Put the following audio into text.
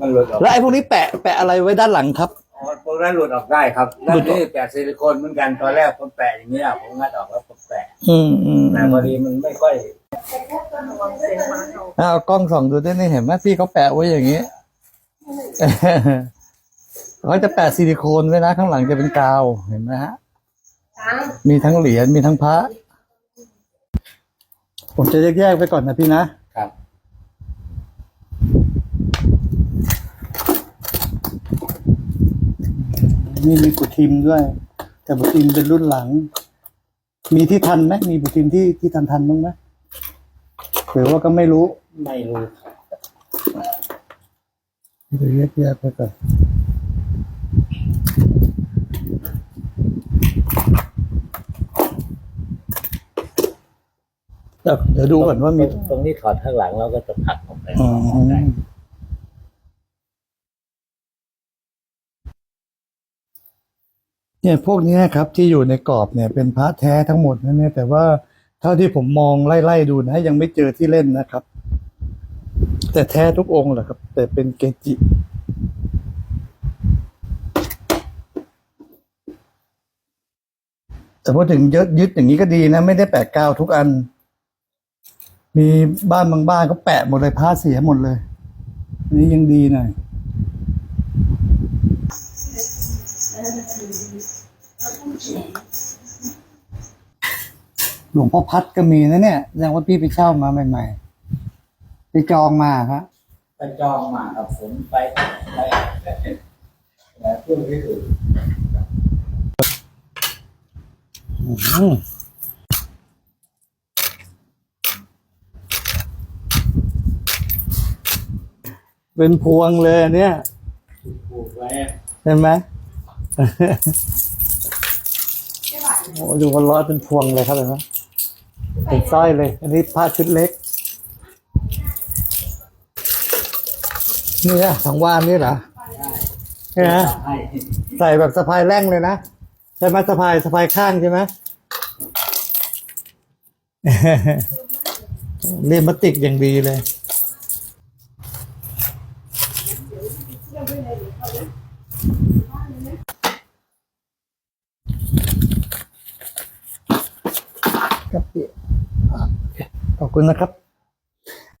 มันหลุดออกแล้วไอ้พวกนี้แปะแปะอะไรไว้ด้านหลังครับ อ๋อพวกนั้นหลุดออกได้ครับหลุนั่นดออกนี่แปะซิลิโคนเหมือนกันตอนแรกผมแปะอย่างนี้ยผมงัดออกแล้วผมแปะอืมอืมแต่พอดีมันไม่ค่อยเอากล้องส่องดูได้นี่เห็นไหมพี่เขาแปะไว้อย่างนี้ เขาจะแปะซิลิโคนไว้นะ ข้างหลังจะเป็นกาวเห็นไหมฮะ มีทั้งเหรียญมีทั้งพระ ผมจะแยกๆไปก่อนนะพี่นะครับ นี่มีบุทิมด้วย แต่บุทิมเป็นรุ่นหลัง มีที่ทันไหมมีบุทิมที่ที่ทันทันบ้างไหมหรือว่าก็ไม่รู้ไม่รู้ครับเดี๋ยวแยกๆไปก่อนเดี๋ยวเดี๋ยวดูก่อนว่ามี ตรงนี้ถอดข้างหลังแล้วก็จะผลักออกไปอ๋อได้ เนี่ยพวกนี้ครับที่อยู่ในกรอบเนี่ยเป็นพระแท้ทั้งหมดนะเนี่ยแต่ว่าเท่าที่ผมมองไล่ๆดูนะยังไม่เจอที่เล่นนะครับ แต่แท้ทุกองค์แหละครับ แต่เป็นเกจิ แต่พอถึงยึดยึดอย่างนี้ก็ดีนะ ไม่ได้แปะกาวทุกอัน มีบ้านบางบ้านก็แปะหมดเลยผ้าเสียหมดเลย อันนี้ยังดีหน่อย หลวงพ่อพัดก็มีนะเนี่ยแสดงว่าพี่ไปเช่ามาใหม่ๆ ไปจองมาครับไปจองมาครับผมไปไปแล้วเพื่อนที่อื่นอืมเป็นพวงเลยเนี่ยเห็นไหม โอ้ดูมันร้อยเป็นพวงเลยครับเห็นไหมเป็นสร้อยเลย อันนี้ผ้าชุดเล็กนี่อะสังวานนี่เหรอใช่ไหมให้ใส่แบบสะพายแร่งเลยนะใช่ไหมสะพายสะพายข้างใช่ไหมเรียนมาติกอย่างดีเลย ครับพี่ขอบคุณนะครับ